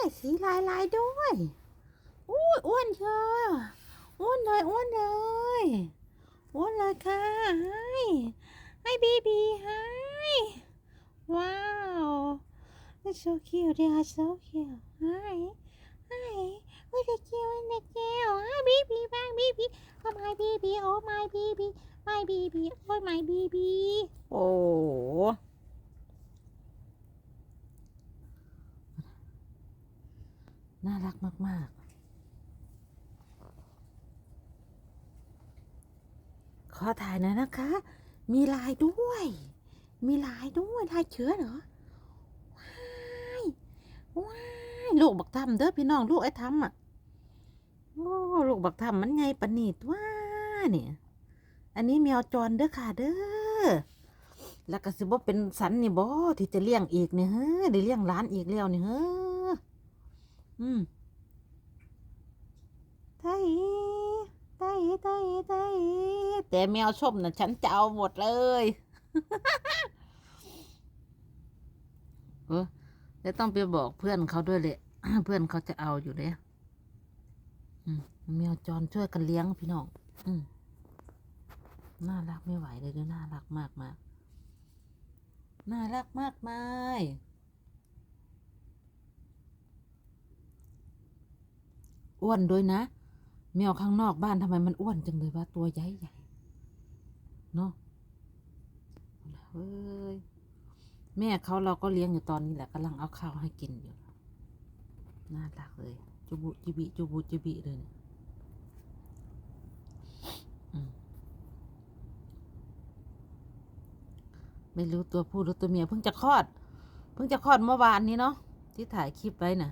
ายสีลายลายด้วยอู้อ้วนเชียวอ้วนเลยอ้วนเลยอ้วนเลยค่ะให้ให้บีบีให้ว้าว It's so cute they are so cute hi hi what a cute and a cute hi baby my baby oh my baby oh my baby my baby oh my baby โอ้ น่ารักมาก ๆ ขอถ่ายหน่อยนะคะ มีลายด้วย มีลายด้วยลายเชื้อเหรอ ว้าย ว้าย ลูกบักทำเด้อพี่น้องลูกไอ้ทำอะ โอ้ลูกบักทำมันไงปะนีดว่าเนี่ย อันนี้แมวจรเด้อค่ะเด้อ แล้วก็สิบ่เป็นสันนี่บ่ที่จะเลี้ยงอีกเนี่ยเฮ้อได้เลี้ยงหล้านอีกแล้วเนี่ยเฮ้อ อืมไทยไทยไทยไทยแต่แมวชมน่ะ ฉันจะเอาหมดเลยเออเดี๋ยวต้องไปบอกเพื่อนเขาด้วยเลยเพื่อนเขาจะเอาอยู่เลยอืมแมวจรช่วยกันเลี้ยงพี่น้องอืมน่ารักไม่ไหวเลยด้วยน่ารักมากมากน่ารักมากมาย อ้วนด้วยนะแมวข้างนอกบ้านทำไมมันอ้วนจังเลยวะตัวใหญ่ใหญ่เนาะเฮ้ยแม่เขาเราก็เลี้ยงอยู่ตอนนี้แหละกำลังเอาข้าวให้กินอยู่น่ารักเลยจุบุจิบิจุบุจิบิเลยเนี่ยไม่รู้ตัวผู้หรือตัวเมียเพิ่งจะคลอด เพิ่งจะคลอดเมื่อวานนี้เนาะที่ถ่ายคลิปไว้น่ะ